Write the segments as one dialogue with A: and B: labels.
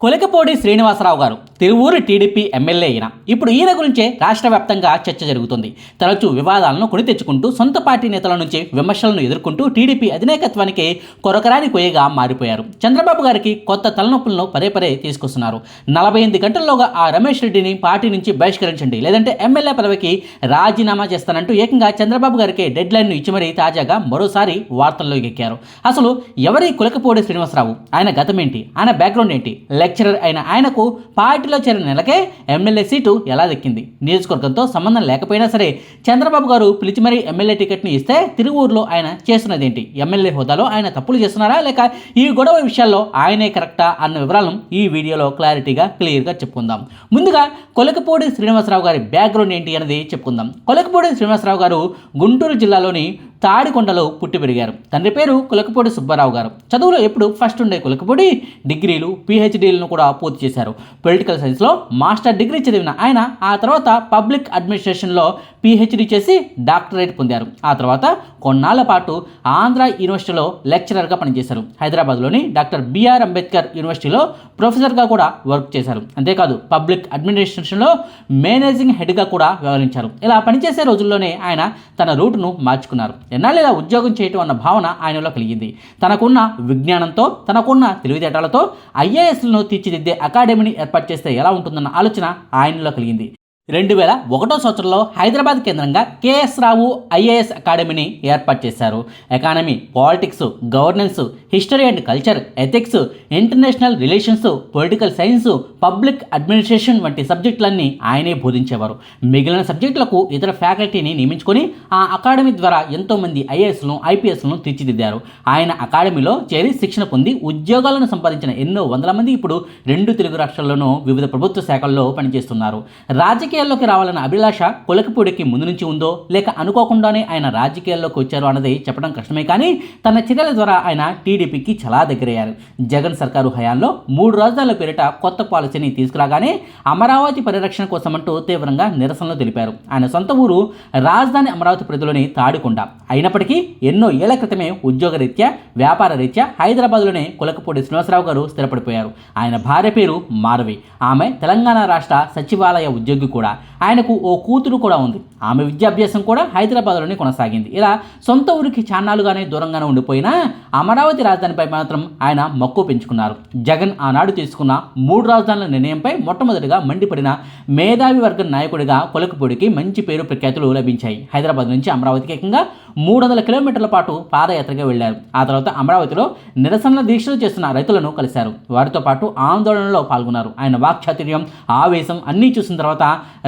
A: కొలకపోడి శ్రీనివాసరావు గారు. Tiruvuru TDP MLA అయిన. ఇప్పుడు ఈయన గురించే రాష్ట్ర వ్యాప్తంగా చర్చ జరుగుతుంది. తరచూ వివాదాలను కొని తెచ్చుకుంటూ సొంత పార్టీ నేతల నుంచి విమర్శలను ఎదుర్కొంటూ టీడీపీ అధినాయకత్వానికి కొరకరాని కొయ్యగా మారిపోయారు. చంద్రబాబు గారికి కొత్త తలనొప్పులను పదే పదే తీసుకొస్తున్నారు. నలభై ఎనిమిది గంటల్లోగా ఆ రమేష్ రెడ్డిని పార్టీ నుంచి బహిష్కరించండి. లేదంటే ఎమ్మెల్యే పదవికి రాజీనామా చేస్తానంటూ ఏకంగా చంద్రబాబు గారికి డెడ్ లైన్ను ఇచ్చి మరీ తాజాగా మరోసారి వార్తల్లో ఎక్కారు. అసలు ఎవరి కులకపోడి శ్రీనివాసరావు? ఆయన గతమేంటి? ఆయన బ్యాక్గ్రౌండ్ ఏంటి? లెక్చరర్ అయిన ఆయనకు పార్టీ పార్టీలో చేరిన నెలకే ఎమ్మెల్యే సీటు ఎలా దక్కింది? నియోజకవర్గంతో సంబంధం లేకపోయినా సరే చంద్రబాబు గారు పిలిచి మరీ ఎమ్మెల్యే టికెట్ని ఇస్తే తిరువూరులో ఆయన చేస్తున్నదేంటి? ఎమ్మెల్యే హోదాలో ఆయన తప్పులు చేస్తున్నారా? లేక ఈ గొడవ విషయాల్లో ఆయనే కరెక్టా అన్న వివరాలను ఈ వీడియోలో క్లారిటీగా క్లియర్గా చెప్పుకుందాం. ముందుగా కొలకపూడి శ్రీనివాసరావు గారి బ్యాక్గ్రౌండ్ ఏంటి అనేది చెప్పుకుందాం. కొలకపూడి శ్రీనివాసరావు గారు గుంటూరు జిల్లాలోని తాడికొండలో పుట్టి పెరిగారు. తండ్రి పేరు కులకపూడి సుబ్బారావు గారు. చదువులో ఎప్పుడు ఫస్ట్ ఉండే కులకపూడి డిగ్రీలు పిహెచ్డీలను కూడా పూర్తి చేశారు. పొలిటికల్ సైన్స్లో మాస్టర్ డిగ్రీ చదివిన ఆయన ఆ తర్వాత పబ్లిక్ అడ్మినిస్ట్రేషన్లో పిహెచ్డీ చేసి డాక్టరేట్ పొందారు. ఆ తర్వాత కొన్నాళ్ళ పాటు ఆంధ్ర యూనివర్సిటీలో లెక్చరర్గా పనిచేశారు. హైదరాబాద్లోని డాక్టర్ బిఆర్ అంబేద్కర్ యూనివర్సిటీలో ప్రొఫెసర్గా కూడా వర్క్ చేశారు. అంతేకాదు పబ్లిక్ అడ్మినిస్ట్రేషన్లో మేనేజింగ్ హెడ్గా కూడా వ్యవహరించారు. ఇలా పనిచేసే రోజుల్లోనే ఆయన తన రూటును మార్చుకున్నారు. నిన్న లేదా ఉద్యోగం చేయటం అన్న భావన ఆయనలో కలిగింది. తనకున్న విజ్ఞానంతో తనకున్న తెలివితేటలతో ఐఏఎస్లను తీర్చిదిద్దే అకాడమీని ఏర్పాటు చేస్తే ఎలా ఉంటుందన్న ఆలోచన ఆయనలో కలిగింది. రెండు వేల ఒకటో సంవత్సరంలో హైదరాబాద్ కేంద్రంగా కేఎస్ రావు ఐఏఎస్ అకాడమీని ఏర్పాటు చేశారు. Economy politics governance history and culture ethics international relations political science public administration వంటి సబ్జెక్టులన్నీ ఆయనే బోధించేవారు. మిగిలిన సబ్జెక్టులకు ఇతర ఫ్యాకల్టీని నియమించుకొని ఆ అకాడమీ ద్వారా ఎంతోమంది ఐఏఎస్లను ఐపీఎస్లను తీర్చిదిద్దారు. ఆయన అకాడమీలో చేరి శిక్షణ పొంది ఉద్యోగాలను సంపాదించిన ఎన్నో వందల మంది ఇప్పుడు రెండు తెలుగు రాష్ట్రాల్లోనూ వివిధ ప్రభుత్వ శాఖల్లో పనిచేస్తున్నారు. రాజకీయ రాజకీయాల్లోకి రావాలన్న అభిలాష కులకపూడికి ముందు నుంచి ఉందో లేక అనుకోకుండానే ఆయన రాజకీయాల్లోకి వచ్చారు అన్నది చెప్పడం కష్టమే కానీ తన చర్యల ద్వారా ఆయన టీడీపీకి చాలా దగ్గరయ్యారు. జగన్ సర్కారు హయాంలో మూడు రాజధానుల పేరిట కొత్త పాలసీని తీసుకురాగానే అమరావతి పరిరక్షణ కోసమంటూ తీవ్రంగా నిరసనలు తెలిపారు. ఆయన సొంత ఊరు రాజధాని అమరావతి ప్రజలోని తాడికొండ. అయినప్పటికీ ఎన్నో ఏళ్ళ క్రితమే ఉద్యోగరీత్యా వ్యాపార రీత్యా హైదరాబాద్లోనే కులకపూడి శ్రీనివాసరావు గారు స్థిరపడిపోయారు. ఆయన భార్య పేరు మారవి ఆమె తెలంగాణ రాష్ట్ర సచివాలయ ఉద్యోగి కూడా. ఆయనకు ఓ కూతురు కూడా ఉంది. ఆమె విద్యాభ్యాసం కూడా హైదరాబాద్లోనే కొనసాగింది. ఇలా సొంత ఊరికి చాన్నాలుగానే దూరంగానే ఉండిపోయినా అమరావతి రాజధానిపై మాత్రం ఆయన మక్కువ పెంచుకున్నారు. జగన్ ఆనాడు తీసుకున్న మూడు రాజధానుల నిర్ణయంపై మొట్టమొదటిగా మండిపడిన మేధావి వర్గం నాయకుడిగా కొలకపూడికి మంచి పేరు ప్రఖ్యాతులు లభించాయి. హైదరాబాద్ నుంచి అమరావతికి ఏకంగా మూడు వందల కిలోమీటర్ల పాటు పాదయాత్రగా వెళ్ళారు ఆ తర్వాత అమరావతిలో నిరసనల దీక్షలు చేస్తున్న రైతులను కలిశారు. వారితో పాటు ఆందోళనలో పాల్గొన్నారు. ఆయన వాక్చాతుర్యం ఆవేశం అన్నీ చూసిన తర్వాత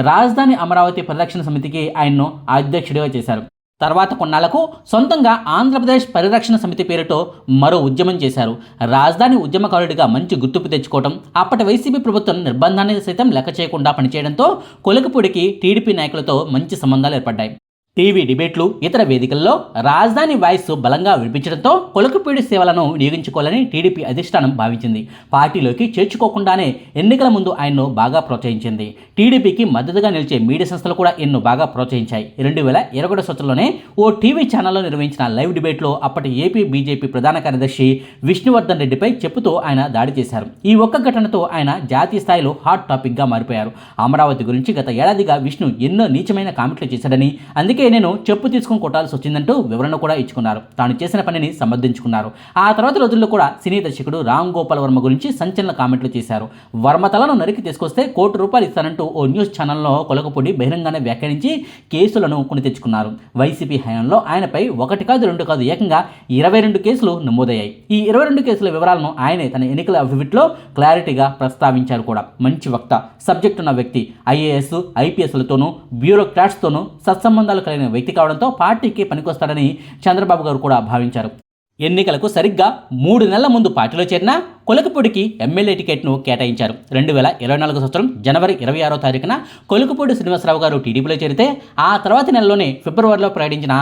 A: రాజధాని అమరావతి పరిరక్షణ సమితికి ఆయన్ను అధ్యక్షుడిగా చేశారు. తర్వాత కొన్నాళ్ళకు సొంతంగా ఆంధ్రప్రదేశ్ పరిరక్షణ సమితి పేరుతో మరో ఉద్యమం చేశారు. రాజధాని ఉద్యమకారుడిగా మంచి గుర్తింపు తెచ్చుకోవడం అప్పటి వైసీపీ ప్రభుత్వం నిర్బంధాన్ని సైతం లెక్క చేయకుండా పనిచేయడంతో కొలకపూడికి టీడీపీ నాయకులతో మంచి సంబంధాలు ఏర్పడ్డాయి. టీవీ డిబేట్లు ఇతర వేదికల్లో రాజధాని వాయిస్ బలంగా వినిపించడంతో కొలకుపీడి సేవలను వినియోగించుకోవాలని టీడీపీ అధిష్టానం భావించింది. పార్టీలోకి చేర్చుకోకుండానే ఎన్నికల ముందు ఆయన్ను బాగా ప్రోత్సహించింది. టీడీపీకి మద్దతుగా నిలిచే మీడియా సంస్థలు కూడా ఎన్నో బాగా ప్రోత్సహించాయి. రెండు వేల ఇరవై సంవత్సరంలోనే ఓ టీవీ ఛానల్లో నిర్వహించిన లైవ్ డిబేట్లో అప్పటి ఏపీ బీజేపీ ప్రధాన కార్యదర్శి విష్ణువర్ధన్ రెడ్డిపై చెప్పుతూ ఆయన దాడి చేశారు. ఈ ఒక్క ఘటనతో ఆయన జాతీయ స్థాయిలో హాట్ టాపిక్గా మారిపోయారు. అమరావతి గురించి గత ఏడాదిగా విష్ణు ఎన్నో నీచమైన కామెంట్లు చేశాడని అందుకే అందుకే నేను చెప్పు తీసుకుని కొట్టాల్సి వచ్చిందంటూ వివరణ కూడా ఇచ్చుకున్నారు. తాను చేసిన పనిని సమర్థించుకున్నారు ఆ తర్వాత రోజుల్లో కూడా సినీ దర్శకుడు రామ్ గోపాల్ వర్మ గురించి సంచలన కామెంట్లు చేశారు. వర్మ తలను నరికి తీసుకొస్తే కోటి రూపాయలు ఇస్తానంటూ ఓ న్యూస్ ఛానల్లో కొలగపొడి బహిరంగానే వ్యాఖ్యానించి కేసులను కొని తెచ్చుకున్నారు. వైసీపీ హయాంలో ఆయనపై ఒకటి కాదు రెండు కాదు ఏకంగా ఇరవై రెండు కేసులు నమోదయ్యాయి. ఈ ఇరవై రెండు కేసుల వివరాలను ఆయనే తన ఎన్నికల అఫిడవిట్లో క్లారిటీగా ప్రస్తావించారు కూడా. మంచి వక్త సబ్జెక్ట్ ఉన్న వ్యక్తి ఐఏఎస్ ఐపీఎస్లతోనూ బ్యూరోక్రాట్స్తోనూ సత్సంబంధాలు కలిగిన వ్యక్తి కావడంతో పార్టీకి పనికొస్తాడని చంద్రబాబు గారు కూడా భావించారు. ఎన్నికలకు సరిగ్గా మూడు నెలల ముందు పార్టీలో చేరిన కొలకపూడికి ఎమ్మెల్యే టికెట్ను కేటాయించారు. రెండు వేల ఇరవై నాలుగు సంవత్సరం జనవరి ఇరవై ఆరో తారీఖున కొలకపూడి శ్రీనివాసరావు గారు టీడీపీలో చేరితే ఆ తర్వాతి నెలలోనే ఫిబ్రవరిలో ప్రకటించిన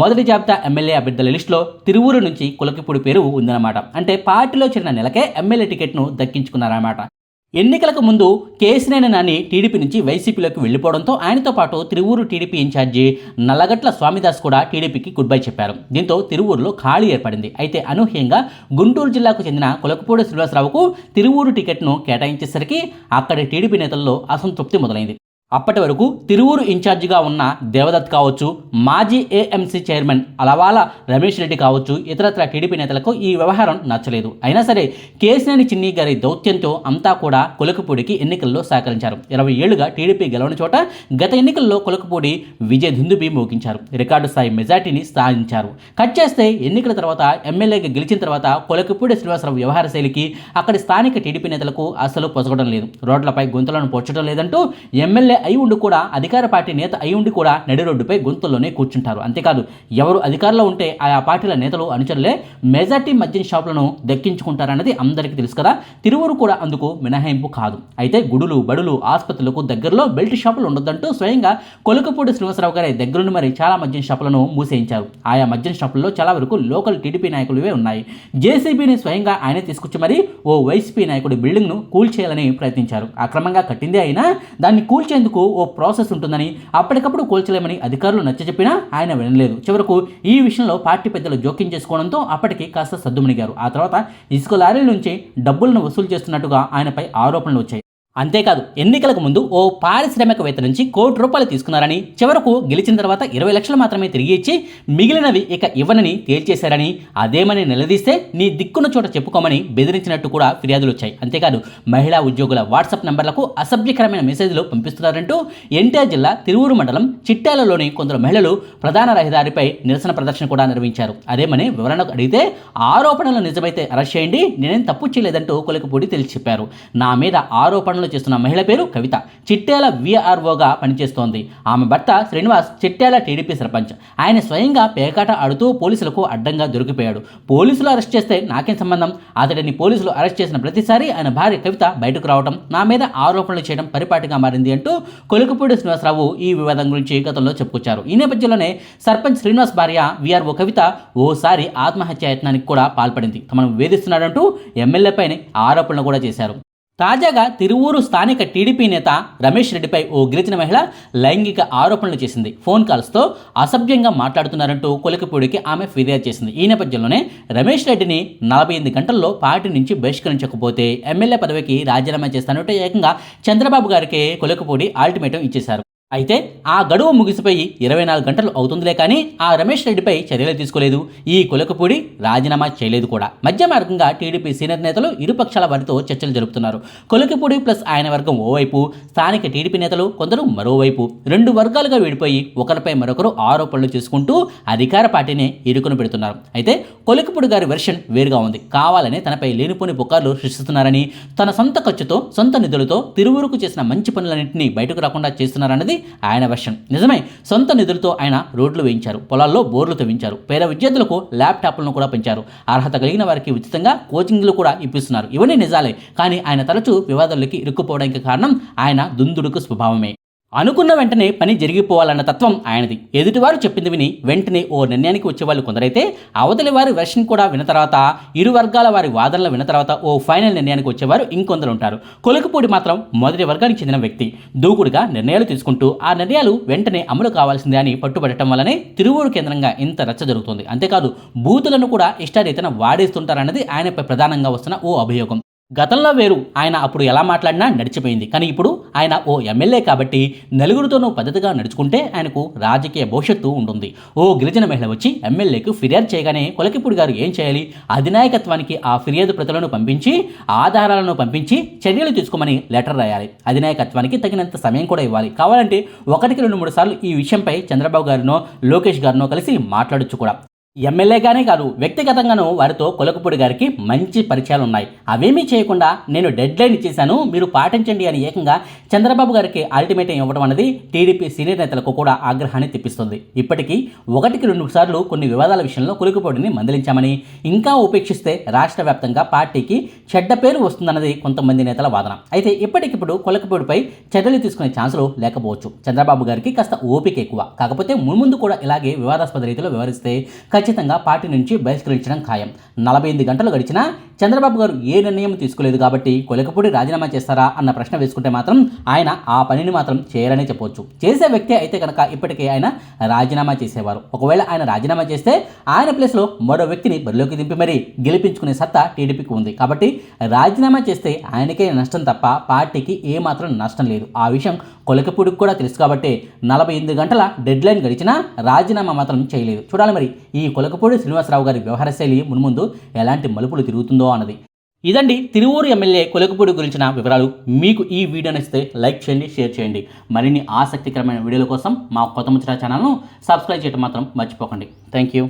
A: మొదటి జాబితా ఎమ్మెల్యే అభ్యర్థుల లిస్టులో తిరువూరు నుంచి కొలకపూడి పేరు ఉందన్నమాట. అంటే పార్టీలో చేరిన నెలకే ఎమ్మెల్యే టికెట్ను దక్కించుకున్నారన్నమాట. ఎన్నికలకు ముందు కేసినేని నాని టీడీపీ నుంచి వైసీపీలోకి వెళ్ళిపోవడంతో ఆయనతో పాటు తిరువూరు టీడీపీ ఇన్ఛార్జి నల్లగట్ల స్వామిదాస్ కూడా టీడీపీకి గుడ్ బై చెప్పారు. దీంతో తిరువూరులో ఖాళీ ఏర్పడింది. అయితే అనూహ్యంగా గుంటూరు జిల్లాకు చెందిన కులకపూడి శ్రీనివాసరావుకు తిరువూరు టికెట్ను కేటాయించేసరికి అక్కడి టీడీపీ నేతల్లో అసంతృప్తి మొదలైంది. అప్పటి వరకు తిరువూరు ఇన్ఛార్జిగా ఉన్న దేవదత్ కావచ్చు మాజీ ఏఎంసీ చైర్మన్ అలవాల రమేష్ రెడ్డి కావచ్చు ఇతరత్ర టీడీపీ నేతలకు ఈ వ్యవహారం నచ్చలేదు. అయినా సరే కేసినేని చిన్ని గారి దౌత్యంతో అంతా కూడా కులకపూడికి ఎన్నికల్లో సహకరించారు. ఇరవై ఏళ్ళుగా టీడీపీ గెలవని చోట గత ఎన్నికల్లో కులకపూడి విజయ దిందుబి మోగించారు. రికార్డు స్థాయి మెజార్టీని సాధించారు. కట్ చేస్తే ఎన్నికల తర్వాత ఎమ్మెల్యేగా గెలిచిన తర్వాత కొలకపూడి శ్రీనివాసరావు వ్యవహార శైలికి అక్కడి స్థానిక టీడీపీ నేతలకు అసలు పొసగడం లేదు. రోడ్లపై గొంతులను పొచ్చడం లేదంటూ ఎమ్మెల్యే అయి ఉండి కూడా అధికార పార్టీ నేత అయి ఉండి కూడా నడి రోడ్డుపై గొంతుల్లోనే కూర్చుంటారు. అంతేకాదు ఎవరు అధికారంలో ఉంటే ఆయా పార్టీల నేతలు అనుచరులే మెజార్టీ మద్యం షాపులను దక్కించుకుంటారన్నది అందరికీ తెలుసు కదా. తిరువురు కూడా అందుకు మినహాయింపు కాదు. అయితే గుడులు బడులు ఆసుపత్రులకు దగ్గరలో బెల్ట్ షాపులు ఉండొద్దంటూ స్వయంగా కొలకపూడి శ్రీనివాసరావు గారి దగ్గరుండి మరి చాలా మద్యం షాపులను మూసేయించారు. ఆయా మద్యం షాపుల్లో చాలా వరకు లోకల్ టీడీపీ నాయకులువే ఉన్నాయి. జేసీబీని స్వయంగా ఆయనే తీసుకొచ్చి మరి ఓ వైసీపీ నాయకుడి బిల్డింగ్ను కూల్చేయాలని ప్రయత్నించారు. అక్రమంగా కట్టిందే అయినా దాన్ని కూల్చేందుకు ఓ ప్రాసెస్ ఉంటుందని అప్పటికప్పుడు కూల్చలేమని అధికారులు నచ్చజెప్పినా ఆయన వినలేదు. చివరకు ఈ విషయంలో పార్టీ పెద్దలు జోక్యం చేసుకోవడంతో అప్పటికి కాస్త సద్దుమణిగారు. ఆ తర్వాత ఇసుక లారీల నుంచి డబ్బులను వసూలు చేస్తున్నట్టుగా ఆయనపై ఆరోపణలు వచ్చాయి. అంతేకాదు ఎన్నికలకు ముందు ఓ పారిశ్రామికవేత్త నుంచి కోటి రూపాయలు తీసుకున్నారని చివరకు గెలిచిన తర్వాత ఇరవై లక్షలు మాత్రమే తిరిగి ఇచ్చి మిగిలినవి ఇక ఇవ్వనని తేల్చేశారని అదేమని నిలదీస్తే నీ దిక్కున్న చోట చెప్పుకోమని బెదిరించినట్టు కూడా ఫిర్యాదులు వచ్చాయి. అంతేకాదు మహిళా ఉద్యోగుల వాట్సాప్ నంబర్లకు అసభ్యకరమైన మెసేజ్లు పంపిస్తున్నారంటూ ఎన్టీఆర్ జిల్లా తిరువురు మండలం చిట్టాలలోని కొందరు మహిళలు ప్రధాన రహదారిపై నిరసన ప్రదర్శన కూడా నిర్వహించారు. అదేమని వివరణకు అడిగితే ఆరోపణలు నిజమైతే అరెస్ట్ చేయండి నేనేం తప్పు చేయలేదంటూ కొలికపూడి తెలిసి చెప్పారు. నా మీద ఆరోపణలు చేస్తున్న మహిళ పేరు కవిత. చిట్టేల విఆర్ఓగా పనిచేస్తోంది. ఆమె భర్త శ్రీనివాస్ చిట్టేల టీడీపీ సర్పంచ్. ఆయన స్వయంగా పేకాట ఆడుతూ పోలీసులకు అడ్డంగా దొరికిపోయాడు. పోలీసులు అరెస్ట్ చేస్తే నాకేం సంబంధం? అతడిని పోలీసులు అరెస్ట్ చేసిన ప్రతిసారి ఆయన భార్య కవిత బయటకు రావడం నా మీద ఆరోపణలు చేయడం పరిపాటిగా మారింది అంటూ కొలుకుపూడి శ్రీనివాసరావు ఈ వివాదం గురించి గతంలో చెప్పుకొచ్చారు. ఈ నేపథ్యంలోనే సర్పంచ్ శ్రీనివాస్ భార్య విఆర్ఓ కవిత ఓసారి ఆత్మహత్య యత్నానికి కూడా పాల్పడింది. తమను వేధిస్తున్నాడంటూ ఎమ్మెల్యేపైనే ఆరోపణలు కూడా చేశారు. తాజాగా తిరువూరు స్థానిక టీడీపీ నేత రమేష్ రెడ్డిపై ఓ గిరిజన మహిళ లైంగిక ఆరోపణలు చేసింది. ఫోన్ కాల్స్తో అసభ్యంగా మాట్లాడుతున్నారంటూ కొలికపూడికి ఆమె ఫిర్యాదు చేసింది. ఈ నేపథ్యంలోనే రమేష్ రెడ్డిని నలభై ఎనిమిది గంటల్లో పార్టీ నుంచి బహిష్కరించకపోతే ఎమ్మెల్యే పదవికి రాజీనామా చేస్తానంటూ ఏకంగా చంద్రబాబు గారికి కొలికపూడి ఆల్టిమేటం ఇచ్చేశారు. అయితే ఆ గడువు ముగిసిపోయి ఇరవై నాలుగు గంటలు అవుతుందిలే కానీ ఆ రమేష్ రెడ్డిపై చర్యలు తీసుకోలేదు. ఈ కులకపూడి రాజీనామా చేయలేదు కూడా. మధ్య మార్గంగా టీడీపీ సీనియర్ నేతలు ఇరుపక్షాల వారితో చర్చలు జరుపుతున్నారు. కొలకపూడి ప్లస్ ఆయన వర్గం ఓవైపు స్థానిక టీడీపీ నేతలు కొందరు మరోవైపు. రెండు వర్గాలుగా విడిపోయి ఒకరిపై మరొకరు ఆరోపణలు చేసుకుంటూ అధికార పార్టీని ఇరుకును పెడుతున్నారు. అయితే కొలకపూడి గారి వెర్షన్ వేరుగా ఉంది. కావాలని తనపై లేనిపోని పుకార్లు సృష్టిస్తున్నారని తన సొంత ఖర్చుతో సొంత నిధులతో తిరువురుకు చేసిన మంచి పనులన్నింటినీ బయటకు రాకుండా చేస్తున్నారన్నది ఆయన వర్షన్ నిజమే సొంత నిధులతో ఆయన రోడ్లు వేయించారు పొలాల్లో బోర్లు తవ్వించారు పేద విద్యార్థులకు ల్యాప్టాప్లను కూడా పెంచారు. అర్హత కలిగిన వారికి ఉచితంగా కోచింగ్లు కూడా ఇప్పిస్తున్నారు. ఇవన్నీ నిజాలే కానీ ఆయన తరచూ వివాదాలకి ఇరుక్కుపోవడానికి కారణం ఆయన దుందుడుకు స్వభావమే. అనుకున్న వెంటనే పని జరిగిపోవాలన్న తత్వం ఆయనది. ఎదుటివారు చెప్పింది విని వెంటనే ఓ నిర్ణయానికి వచ్చేవాళ్ళు కొందరైతే అవతలి వారి వెర్షన్ కూడా విన్న తర్వాత ఇరు వర్గాల వారి వాదనలు విన్న తర్వాత ఓ ఫైనల్ నిర్ణయానికి వచ్చేవారు ఇంకొందరు ఉంటారు. కొలకపూడి మాత్రం మొదటి వర్గానికి చెందిన వ్యక్తి. దూకుడుగా నిర్ణయాలు తీసుకుంటూ ఆ నిర్ణయాలు వెంటనే అమలు కావాల్సిందే అని పట్టుబడటం వల్లనే తిరువూరు కేంద్రంగా ఇంత రచ్చ జరుగుతుంది. అంతేకాదు బూతులను కూడా ఇష్టారీతన వాడేస్తుంటారన్నది ఆయనపై ప్రధానంగా వస్తున్న ఓ అభియోగం. గతంలో వేరు. ఆయన అప్పుడు ఎలా మాట్లాడినా నడిచిపోయింది. కానీ ఇప్పుడు ఆయన ఓ ఎమ్మెల్యే కాబట్టి నలుగురితోనూ పద్ధతిగా నడుచుకుంటే ఆయనకు రాజకీయ భవిష్యత్తు ఉంటుంది. ఓ గిరిజన మహిళ వచ్చి ఎమ్మెల్యేకు ఫిర్యాదు చేయగానే కొలకిపూడి గారు ఏం చేయాలి? అధినాయకత్వానికి ఆ ఫిర్యాదు ప్రతులను పంపించి ఆధారాలను పంపించి చర్యలు తీసుకోమని లెటర్ రాయాలి. అధినాయకత్వానికి తగినంత సమయం కూడా ఇవ్వాలి. కావాలంటే ఒకటికి రెండు మూడు సార్లు ఈ విషయంపై చంద్రబాబు గారినో లోకేష్ గారినో కలిసి మాట్లాడొచ్చు కూడా. ఎమ్మెల్యేగానే కాదు వ్యక్తిగతంగానూ వారితో కొలకపూడి గారికి మంచి పరిచయాలు ఉన్నాయి అవేమీ చేయకుండా నేను డెడ్ లైన్ ఇచ్చేశాను మీరు పాటించండి అని ఏకంగా చంద్రబాబు గారికి అల్టిమేటం ఇవ్వడం అనేది టీడీపీ సీనియర్ నేతలకు కూడా ఆగ్రహాన్ని తెప్పిస్తుంది. ఇప్పటికీ ఒకటికి రెండు సార్లు కొన్ని వివాదాల విషయంలో కొలకపూడిని మందలించామని ఇంకా ఉపేక్షిస్తే రాష్ట్ర వ్యాప్తంగా పార్టీకి చెడ్డ పేరు వస్తుందన్నది కొంతమంది నేతల వాదన. అయితే ఇప్పటికిప్పుడు కొలకపూడిపై చర్యలు తీసుకునే ఛాన్సులు లేకపోవచ్చు. చంద్రబాబు గారికి కాస్త ఓపిక ఎక్కువ. కాకపోతే మున్ముందు కూడా ఇలాగే వివాదాస్పద రీతిలో వివరిస్తే ఖచ్చితంగా పార్టీ నుంచి బహిష్కరించడం ఖాయం. నలభై ఎనిమిది గంటలు గడిచినా చంద్రబాబు గారు ఏ నిర్ణయం తీసుకోలేదు కాబట్టి కొలకపూడి రాజీనామా చేస్తారా అన్న ప్రశ్న వేసుకుంటే మాత్రం ఆయన ఆ పనిని మాత్రం చేయరనే చెప్పొచ్చు చేసే వ్యక్తి అయితే కనుక ఇప్పటికే ఆయన రాజీనామా చేసేవారు. ఒకవేళ ఆయన రాజీనామా చేస్తే ఆయన ప్లేస్లో మరో వ్యక్తిని బరిలోకి దింపి మరీ గెలిపించుకునే సత్తా టీడీపీకి ఉంది. కాబట్టి రాజీనామా చేస్తే ఆయనకే నష్టం తప్ప పార్టీకి ఏమాత్రం నష్టం లేదు. ఆ విషయం కొలకపూడికి కూడా తెలుసు కాబట్టి నలభై ఎనిమిది గంటల డెడ్ లైన్ గడిచినా రాజీనామా మాత్రం చేయలేదు. చూడాలి మరి ఈ కొలకపూడి శ్రీనివాసరావు గారి వ్యవహార శైలి మున్ముందు ఎలాంటి మలుపులు తిరుగుతుందో అన్నది. ఇదండి తిరువూరు ఎమ్మెల్యే కొలకపూడి గురించిన వివరాలు. మీకు ఈ వీడియో నచ్చితే లైక్ చేయండి షేర్ చేయండి. మరిన్ని ఆసక్తికరమైన వీడియోల కోసం మా కొత్త ముచ్చట ఛానల్ను సబ్స్క్రైబ్ చేయడం మాత్రం మర్చిపోకండి. Thank you